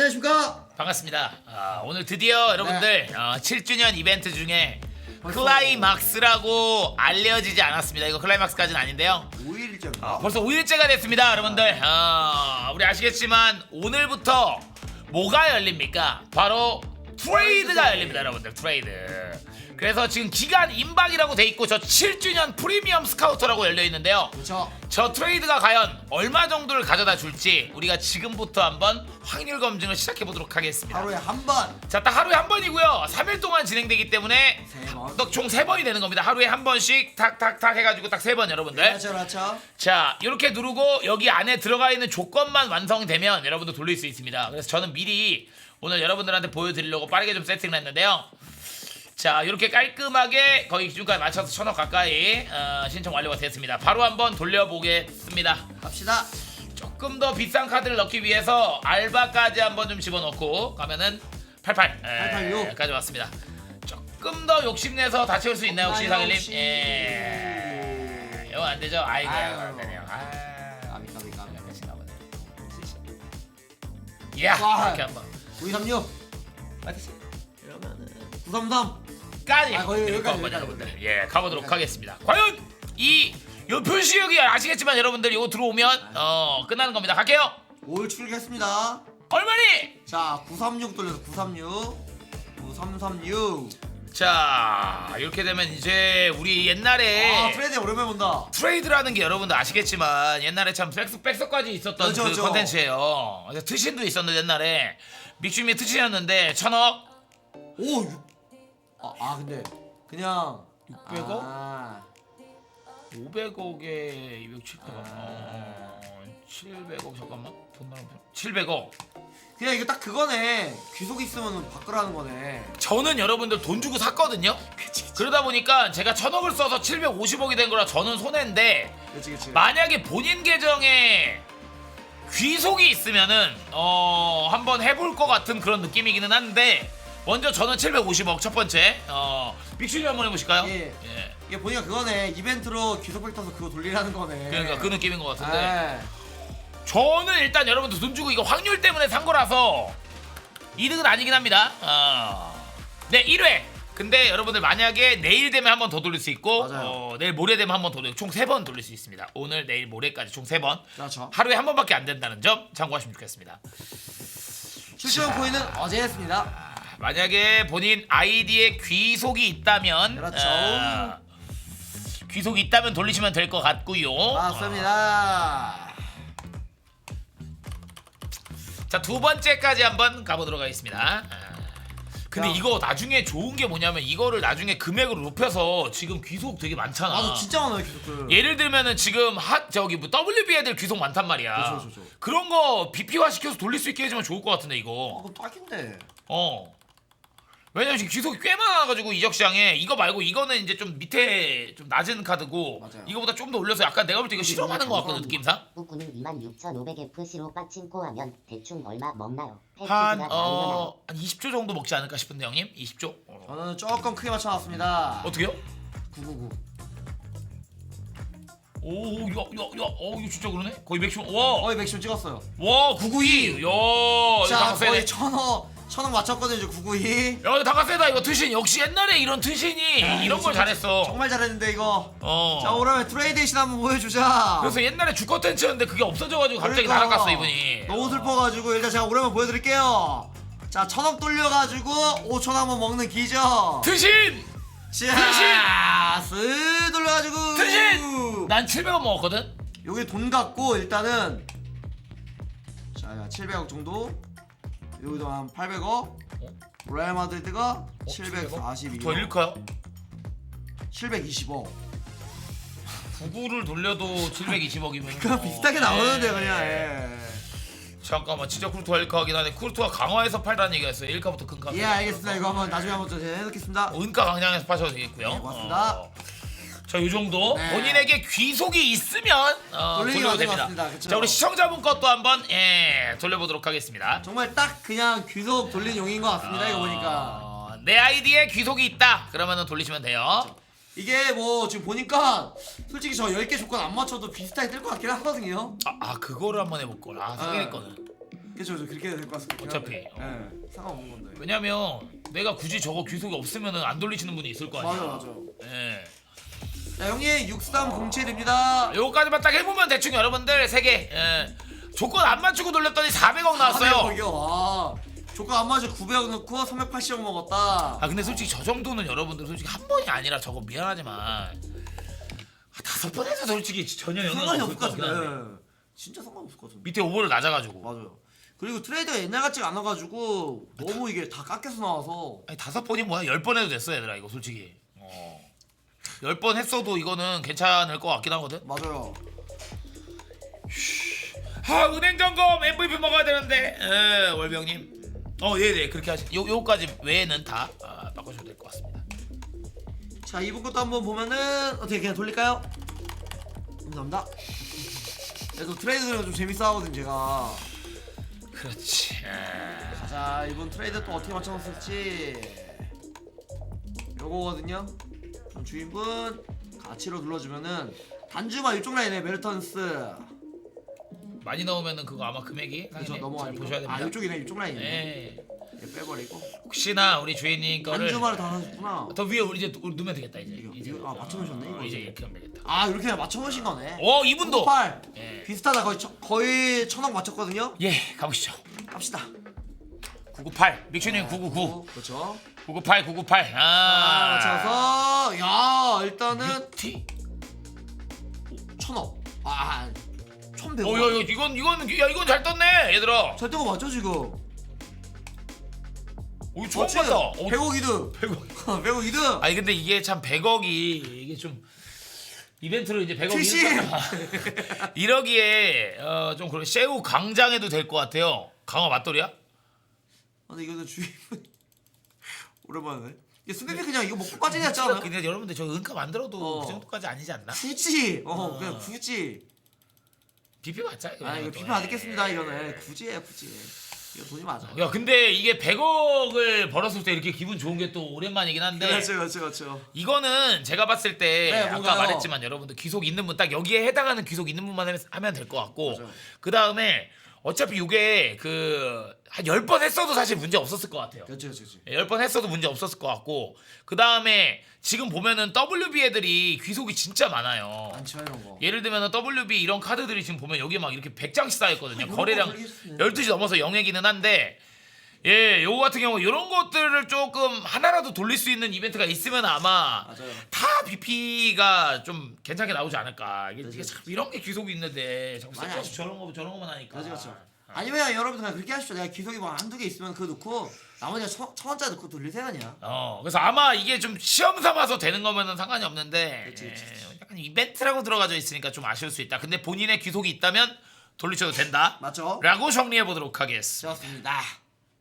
안녕하십니까? 반갑습니다. 아, 오늘 드디어 여러분들 네. 어, 7주년 이벤트 중에 벌써- 클라이막스라고 알려지지 않았습니다. 이거 클라이막스까지는 아닌데요. 5일째인가? 어, 벌써 5일째가 됐습니다, 여러분들. 어, 우리 아시겠지만 오늘부터 뭐가 열립니까? 바로 트레이드가 열립니다, 여러분들. 트레이드. 그래서 지금 기간 임박이라고 돼 있고 저 7주년 프리미엄 스카우터라고 열려 있는데요. 그렇죠. 저 트레이드가 과연 얼마 정도를 가져다 줄지 우리가 지금부터 한번 확률 검증을 시작해 보도록 하겠습니다. 하루에 한 번. 자, 딱 하루에 한 번이고요. 3일 동안 진행되기 때문에 세 번. 총 3번이 되는 겁니다. 하루에 한 번씩 탁탁탁 해가지고 딱 3번 여러분들. 그렇죠, 그렇죠. 자, 이렇게 누르고 여기 안에 들어가 있는 조건만 완성되면 여러분들 돌릴 수 있습니다. 그래서 저는 미리 오늘 여러분들한테 보여드리려고 빠르게 좀 세팅을 했는데요. 자, 이렇게 깔끔하게 거의 기준까지 맞춰서 천억 가까이 어, 신청 완료가 됐습니다. 바로 한번 돌려보겠습니다. 갑시다. 조금 더 비싼 카드를 넣기 위해서 알바까지 한번 좀 집어넣고 가면은 88 886. 까지 왔습니다. 조금 더 욕심내서 다 채울 수 있나요 혹시 아, 상일님? 예. 이거 안 되죠? 아이고 아유. 안 되네요. 아. 까비, 까비, 까비. 몇인가 보네. 이야 와. 이렇게 한번 9236. 맞지? 이러면은 933. 까지 아, 거의 여기까지, 한번 여기까지. 여러분들 예 가보도록. 하겠습니다. 과연 이 요 표시역이 아시겠지만 여러분들 이거 들어오면 어 끝나는 겁니다. 갈게요. 5일 출격했습니다. 얼마니? 자, 936 돌려서 936. 9336. 자 이렇게 되면 이제 우리 옛날에 아, 트레이드 오랜만에 본다. 트레이드라는 게 여러분들 아시겠지만 옛날에 참 백석 백석까지 있었던 그렇죠, 그 그렇죠. 컨텐츠예요. 그래서 트신도 있었는데 옛날에 믹슈미 트신이었는데 천억 오, 6. 아, 아 근데 그냥 600억? 아, 500억에 200, 700억. 어, 700억 잠깐만 돈 나면 700억. 그냥 이거 딱 그거네. 귀속 있으면 바꾸라는 거네. 저는 여러분들 돈 주고 샀거든요. 그러다 보니까 제가 천억을 써서 750억이 된 거라 저는 손해인데 그렇지, 그렇지. 만약에 본인 계정에 귀속이 있으면은 어 한번 해볼 것 같은 그런 느낌이기는 한데 먼저 저는 750억 첫 번째 어 빅슈리 한번 해보실까요? 예. 예. 이게 보니까 그거네. 이벤트로 귀속백 타서 그거 돌리라는 거네. 그러니까 그 느낌인 것 같은데 네. 저는 일단 여러분들 돈 주고 이거 확률 때문에 산 거라서 이득은 아니긴 합니다. 어. 네 1회. 근데 여러분들 만약에 내일 되면 한 번 더 돌릴 수 있고 맞아요. 어, 내일 모레 되면 한 번 더 돌리고 총세 번 돌릴 수 있습니다. 오늘 내일 모레까지 총 세 번. 그렇죠. 하루에 한 번밖에 안 된다는 점 참고하시면 좋겠습니다. 출시원 코인은 어제 했습니다. 아, 만약에 본인 아이디에 귀속이 있다면 그렇죠. 아, 귀속이 있다면 돌리시면 될 것 같고요. 맞습니다. 자 두 번째까지 한번 가보도록 하겠습니다. 아, 근데 야. 이거 나중에 좋은 게 뭐냐면 이거를 나중에 금액으로 높여서 지금 귀속 되게 많잖아. 나도 진짜 많아요 귀속들. 예를 들면은 지금 핫 저기 뭐 WB 애들 귀속 많단 말이야. 그렇죠, 그렇죠, 그렇죠. 그런 거 BP화 시켜서 돌릴 수 있게 해주면 좋을 것 같은데 아 이거. 그럼 딱인데. 어. 왜냐면 지금 귀속이 꽤 많아가지고 이적 시장에 이거 말고 이거는 이제 좀 밑에 좀 낮은 카드고 맞아요. 이거보다 좀 더 올려서 약간 내가 볼 때 이거 실험하는 것 같거든 느낌상. 꾸꾸는 26,500FC로 빠친코 하면 대충 얼마 먹나요? 한 패키지가 어, 한 20조 정도 먹지 않을까 싶은데 형님 20조? 어. 저는 조금 크게 맞춰놨습니다. 어떻게요? 999. 오, 야, 야, 야, 어, 이거 진짜 그러네? 거의 맥시멈, 와, 거의 맥시멈 찍었어요. 와, 992, 야, 자. 거의 천억 천억 맞췄거든요 이제 992. 야, 다가 세다 이거 트신. 역시 옛날에 이런 트신이 이런 걸 잘했어. 정말 잘했는데 이거. 어. 자 오라면 트레이드신 한번 보여주자. 그래서 옛날에 주 컨텐츠였는데 그게 없어져가지고 갑자기 그러니까 날아갔어 이분이. 너무 슬퍼가지고 일단 제가 오랜만 보여드릴게요. 자 천억 돌려가지고 5천 한번 먹는 기적. 트신! 자, 쓱 돌려가지고. 트신! 난 700원 먹었거든. 여기 돈 갖고 일단은 자 700억 정도. 여기도 한 800억. 레알 마드리드가 어, 742억. 더 잃을까요? 720억. 9구를 돌려도 720억이면. 그냥 비슷하게 나오는데 그냥. 예. 잠깐만, 진짜 쿠르투아 1카 하긴 하네. 쿠르투아 강화에서 팔라는 얘기가 있어요. 1카부터 큰 카. 예 알겠습니다. 이거 한번 나중에 한번 좀 해놓겠습니다. 은가 강량에서 파셔도 되겠고요. 네, 고맙습니다. 어. 자, 이 정도 네. 본인에게 귀속이 있으면 어, 돌리기 돌려도 맞는 것 됩니다. 같습니다. 그쵸? 자, 우리 시청자분 것도 한번 예, 돌려보도록 하겠습니다. 정말 딱 그냥 귀속 돌린 용인 것 같습니다. 이거 보니까. 어, 내 아이디에 귀속이 있다. 그러면은 돌리시면 돼요. 이게 뭐 지금 보니까 솔직히 저 10개 조건 안 맞춰도 비슷하게 뜰 것 같긴 하거든요. 아, 아 그거를 한번 해볼 걸. 아, 상일이 네. 거는. 그렇죠 그렇게 될것 같습니다 어차피. 예 상관없는 건데 왜냐면 내가 굳이 저거 귀속이 없으면은 안 돌리시는 분이 있을 거 아니야. 맞아 맞아 예. 자 형님 6307입니다 요거까지만 딱 해보면 대충 여러분들 세 개. 예. 조건 안 맞추고 돌렸더니 400억 나왔어요. 이겨 와 조건 안 맞아 900억 넣고 380억 먹었다 아 근데 솔직히 저 정도는 여러분들 솔직히 한 번이 아니라 저거 미안하지만 아, 다섯 번 해도 솔직히 전혀 상관이 없을 것것 같긴 한데 같은데 예. 진짜 상관없을 것 같은데 밑에 오버를 낮아가지고 맞아요 그리고 트레이드가 옛날 같지가 않아가지고 너무 이게 다 깎여서 나와서 아니 다섯 번이 뭐야 열 번 해도 됐어 얘들아 이거 솔직히 어. 열 번 했어도 이거는 괜찮을 것 같긴 하거든. 맞아요. 아 은행 점검 MVP 먹어야 되는데. 에, 월병님. 어 네네 그렇게 하시 요, 요까지 외에는 다 아, 바꾸셔도 될 것 같습니다. 자 이분 것도 한번 보면은 어떻게 그냥 돌릴까요? 감사합니다. 그래도 트레이드가 좀 재밌어 하거든 제가. 그렇지. 아, 자 이번 트레이드 또 어떻게 맞춰놨을지. 요거거든요 그럼 주인분 가치로 눌러주면은 단주마 이쪽 라인에 메르턴스. 많이 넣으면은 그거 아마 금액이? 그죠. 잘 넘어가니까. 보셔야 됩니다. 아 이쪽이네 이쪽 라인이네. 네. 얘 빼버리고. 혹시나 우리 주인님 거를 단주마를 다 하셨구나. 더 위에 우리 이제 우리 넣으면 되겠다 이제. 이거, 이제. 이거, 아, 맞춰놓으셨네, 어, 이거. 이제 이렇게 하면 되겠다. 아 이렇게 맞춰놓으신 거네. 어 이분도! 98 예. 비슷하다. 거의 천- 거의 천억 맞췄거든요? 예 가보시죠. 갑시다 998 믹슈님 999 그렇죠 998 998 아, 아 맞춰서 야 일단은 티? 천억 아 천백 어, 야, 야, 이건 이건 야 이건 잘 떴네, 얘들아. 잘 뜬거 맞죠 지금 오, 처음 봤다. 어, 100억 이득 100억. 100억 이득 아니 근데 이게 참 100억이 이게 좀 이벤트로 이제 100억 70. 이러기에 어, 좀 그런 새우 광장해도 될 것 같아요. 강화 맞돌이야? 아, 근데 이거는 주인분 오랜만에 이게 스냅이 그냥 이거 먹고 빠지는 애 같잖아 근데 여러분들 저 은가 만들어도 어. 그 정도까지 아니지 않나? 굳이 어 어. 그냥 굳이 비피 맞자. 아 이거 또. 비판 안 듣겠습니다 예. 이거는 굳이 해 굳이 이거 돈이 맞아 야 근데 이게 100억을 벌었을 때 이렇게 기분 좋은 게 또 오랜만이긴 한데 그렇죠 그렇죠 그렇죠 이거는 제가 봤을 때 네, 아까 뭔가요? 말했지만 여러분들 귀속 있는 분 딱 여기에 해당하는 귀속 있는 분만 하면- 하면 될것 같고 맞아요. 그 다음에 어차피 이게 그한 10번 했어도 사실 문제 없었을 것 같아요. 그렇죠 그렇죠 10번 했어도 문제 없었을 것 같고 그 다음에 지금 보면은 WB 애들이 귀속이 진짜 많아요. 많죠 이런 거 예를 들면 WB 이런 카드들이 지금 보면 여기에 막 이렇게 100장씩 쌓여있거든요. 이런 거래량 거 걸리겠네. 12시 넘어서 영액이는 한데 예, 요거 같은 경우 이런 것들을 조금 하나라도 돌릴 수 있는 이벤트가 있으면 아마 맞아요 다 BP가 좀 괜찮게 나오지 않을까. 이게, 이게 그렇죠. 참 이런 게 귀속이 있는데 자꾸 많이 쓸데없이 아쉽죠. 저런 거 저런 거만 하니까. 그렇죠 그렇죠 아니면 여러분들 그냥 그렇게 하십시오 내가 기속이 뭐 한두 개 있으면 그거 넣고 나머지 천, 천 원짜리 넣고 돌리세요 그냥 어, 그래서 아마 이게 좀 시험 삼아서 되는 거면은 상관이 없는데 그치, 그치, 예, 약간 이벤트라고 들어가져 있으니까 좀 아쉬울 수 있다. 근데 본인의 귀속이 있다면 돌리셔도 된다. 맞죠? 라고 정리해 보도록 하겠습니다. 좋았습니다